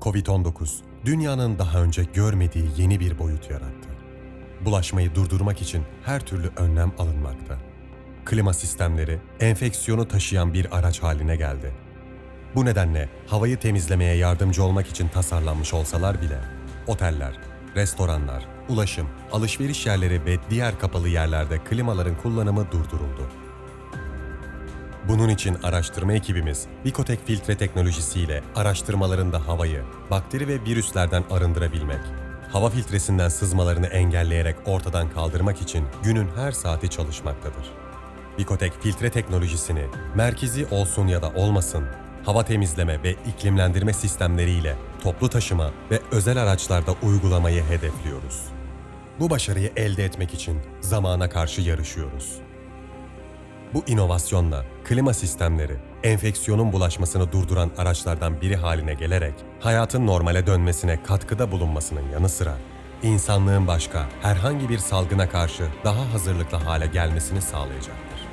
Covid-19, dünyanın daha önce görmediği yeni bir boyut yarattı. Bulaşmayı durdurmak için her türlü önlem alınmakta. Klima sistemleri enfeksiyonu taşıyan bir araç haline geldi. Bu nedenle havayı temizlemeye yardımcı olmak için tasarlanmış olsalar bile oteller, restoranlar, ulaşım, alışveriş yerleri ve diğer kapalı yerlerde klimaların kullanımı durduruldu. Bunun için araştırma ekibimiz Bikotek filtre teknolojisiyle araştırmalarında havayı bakteri ve virüslerden arındırabilmek, hava filtresinden sızmalarını engelleyerek ortadan kaldırmak için günün her saati çalışmaktadır. Bikotek filtre teknolojisini merkezi olsun ya da olmasın, hava temizleme ve iklimlendirme sistemleriyle toplu taşıma ve özel araçlarda uygulamayı hedefliyoruz. Bu başarıyı elde etmek için zamana karşı yarışıyoruz. Bu inovasyonla klima sistemleri enfeksiyonun bulaşmasını durduran araçlardan biri haline gelerek hayatın normale dönmesine katkıda bulunmasının yanı sıra insanlığın başka herhangi bir salgına karşı daha hazırlıklı hale gelmesini sağlayacaktır.